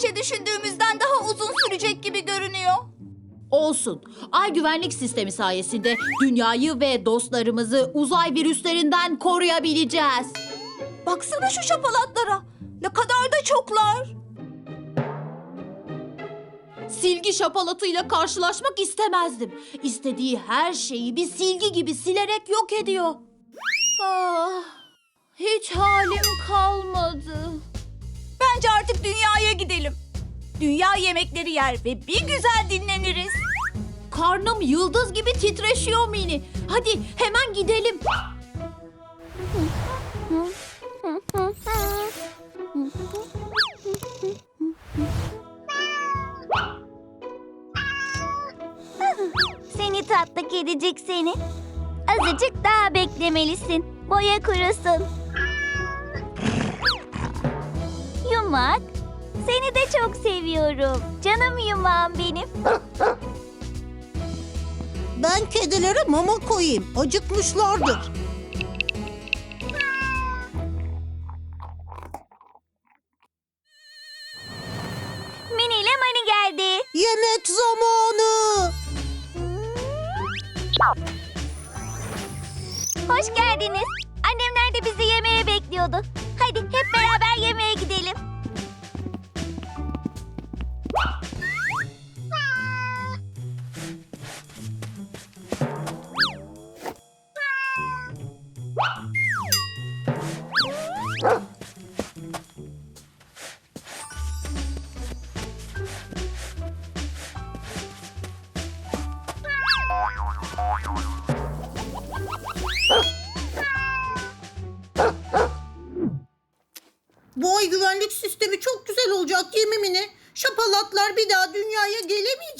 proje düşündüğümüzden daha uzun sürecek gibi görünüyor. Olsun. Ay güvenlik sistemi sayesinde dünyayı ve dostlarımızı uzay virüslerinden koruyabileceğiz. Baksana şu şapalatlara. Ne kadar da çoklar. Silgi şapalatıyla karşılaşmak istemezdim. İstediği her şeyi bir silgi gibi silerek yok ediyor. Ah, hiç halim kalmadı. Bence artık dünyaya gidelim. Dünya yemekleri yer ve bir güzel dinleniriz. Karnım yıldız gibi titreşiyor mini. Hadi hemen gidelim. Seni tatlı kedicik seni. Azıcık daha beklemelisin. Boya kurusun. Yumak, seni de çok seviyorum. Canım yumağım benim. Ben kedilere mama koyayım. Acıkmışlardır. Mini ile Mani geldi. Yemek zamanı. Hoş geldiniz. Annemler de bizi yemeğe bekliyordu. Hadi hep beraber yemeğe gidelim.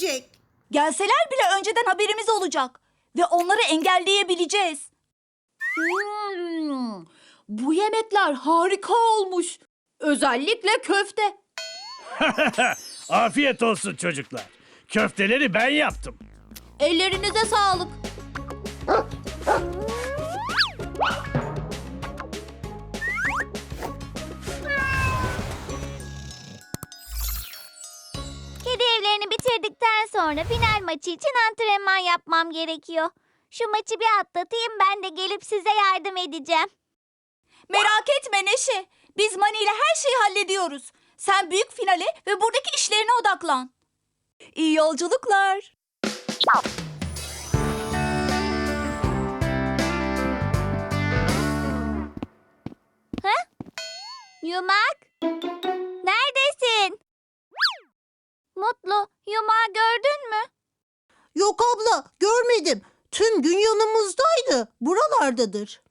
Gelemeyecek. Gelseler bile önceden haberimiz olacak. Ve onları engelleyebileceğiz. Hmm, bu yemekler harika olmuş. Özellikle köfte. Afiyet olsun çocuklar. Köfteleri ben yaptım. Ellerinize sağlık. sonra final maçı için antrenman yapmam gerekiyor. Şu maçı bir atlatayım ben de gelip size yardım edeceğim. Merak etme Neşe. Biz Mani ile her şeyi hallediyoruz. Sen büyük finale ve buradaki işlerine odaklan. İyi yolculuklar. Ha? Yumak? Mutlu, yumağı gördün mü? Yok abla görmedim. Tüm gün yanımızdaydı. Buralardadır.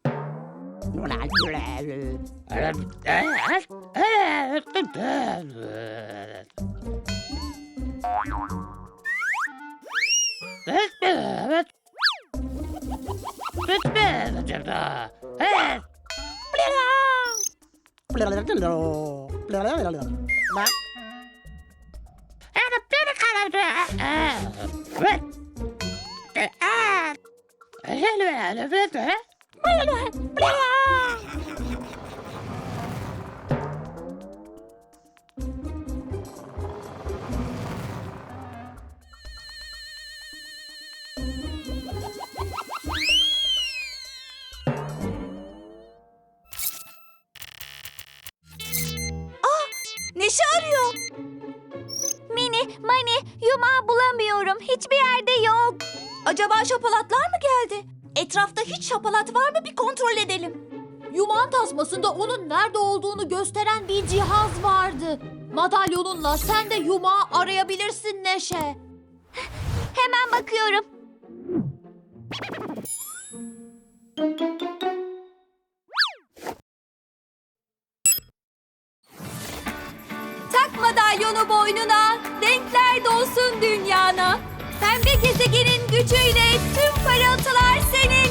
Neşe arıyor. Mani, yumağı bulamıyorum. Hiçbir yerde yok. Acaba şapalatlar mı geldi? Etrafta hiç şapalat var mı bir kontrol edelim. Yuman tasmasında onun nerede olduğunu gösteren bir cihaz vardı. Madalyonunla sen de yumağı arayabilirsin Neşe. Hemen bakıyorum. Dünyana. Pembe gezegenin gücüyle tüm parıltılar seninle.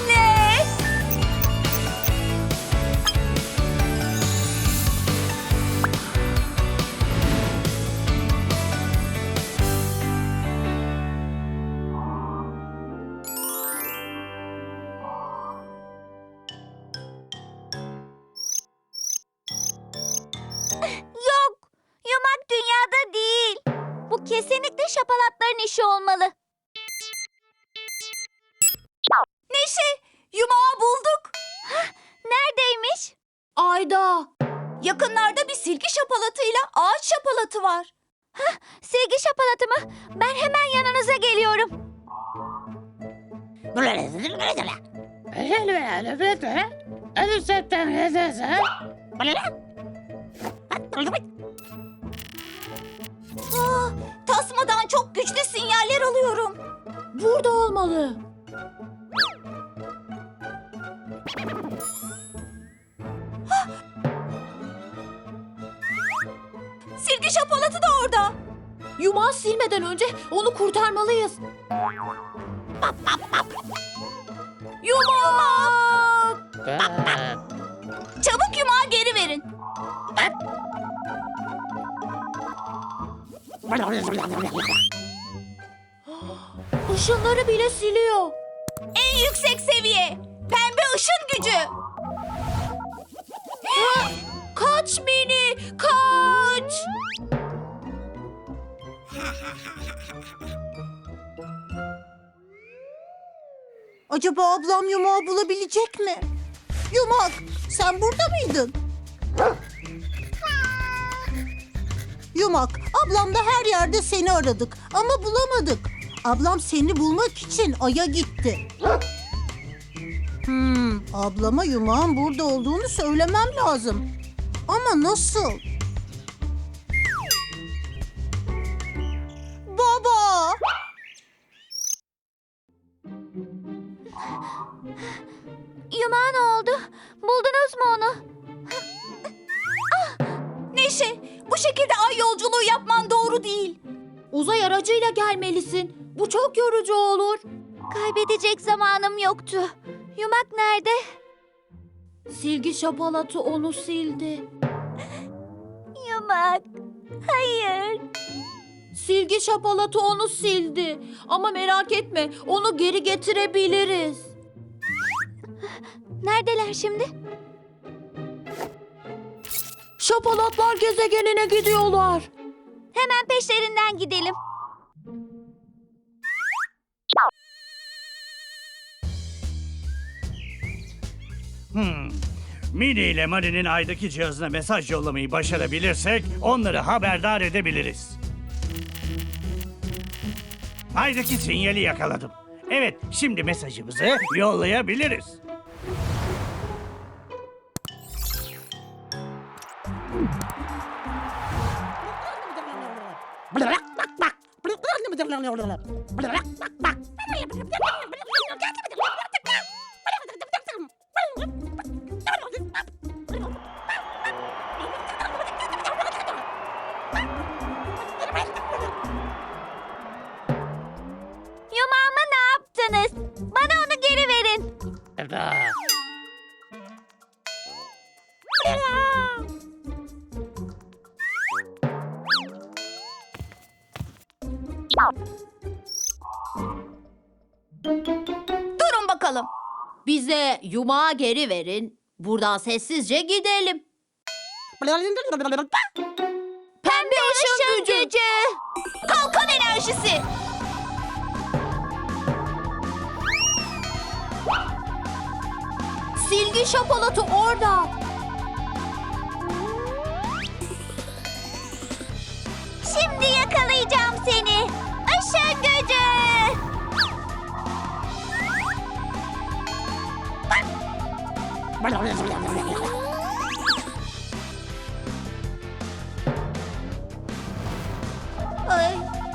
Neşe, yumağı bulduk. Neredeymiş? Ayda. Yakınlarda bir silgi şapalatıyla ağaç şapalatı var. Silgi şapalatı mı? Ben hemen yanınıza geliyorum. Aa, tasmadan çok güçlü sinyaller alıyorum. Burada olmalı. Yumağı silmeden önce onu kurtarmalıyız. Yumak! Çabuk yumağı geri verin. Işınları bile siliyor. En yüksek seviye. Pembe ışın gücü. Acaba ablam yumağı bulabilecek mi? Yumak sen burada mıydın? Yumak ablam da her yerde seni aradık ama bulamadık. Ablam seni bulmak için Ay'a gitti. Hmm, ablama yumağın burada olduğunu söylemem lazım. Ama nasıl? Bu şekilde ay yolculuğu yapman doğru değil. Uzay aracıyla gelmelisin. Bu çok yorucu olur. Kaybedecek zamanım yoktu. Yumak nerede? Silgi şapalatı onu sildi. Yumak. Hayır. Silgi şapalatı onu sildi. Ama merak etme, onu geri getirebiliriz. Neredeler şimdi? Şapalatlar gezegenine gidiyorlar. Hemen peşlerinden gidelim. Hmm. Mini ile Mari'nin aydaki cihazına mesaj yollamayı başarabilirsek onları haberdar edebiliriz. Aydaki sinyali yakaladım. Evet, şimdi mesajımızı yollayabiliriz. Thank you. Durun bakalım. Bize yumağı geri verin. Buradan sessizce gidelim. Pembe ışın gücü. Kalkan enerjisi. Silgi şapalatı orada. Şimdi yakalayacağım seni. Işın gücü.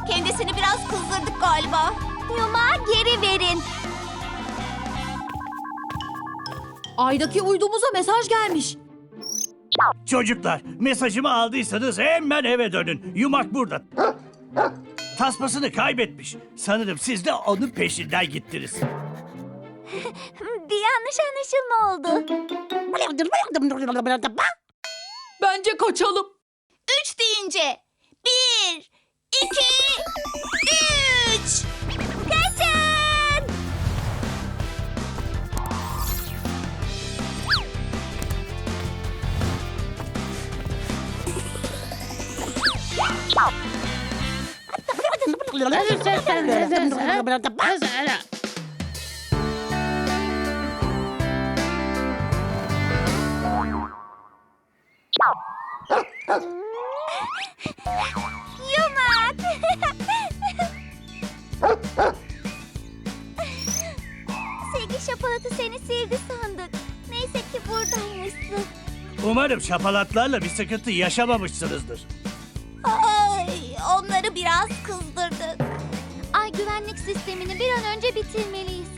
Kendisini biraz kızdırdık galiba. Yumağı geri verin. Aydaki uydumuza mesaj gelmiş. Çocuklar, mesajımı aldıysanız hemen eve dönün. Yumak burada. Tasmasını kaybetmiş. Sanırım siz de onun peşinden gittiniz. Bir yanlış anlaşılma oldu. Bence kaçalım. Üç deyince. Bir, iki, üç. Kaçın! Yumak! Sevgi şapalatı seni sevdi sandık. Neyse ki buradaymışsın. Umarım şapalatlarla bir sıkıntı yaşamamışsınızdır. Ay, onları biraz kızdırdık. Ay güvenlik sistemini bir an önce bitirmeliyiz.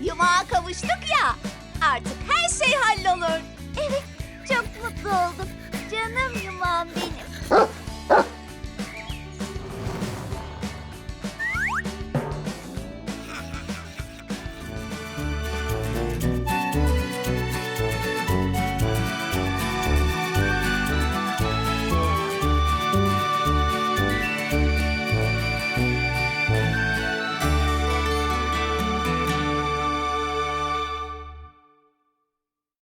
Yumağa kavuştuk ya. Artık her şey hallolur. Evet, çok mutlu oldum. Canım yumağım benim.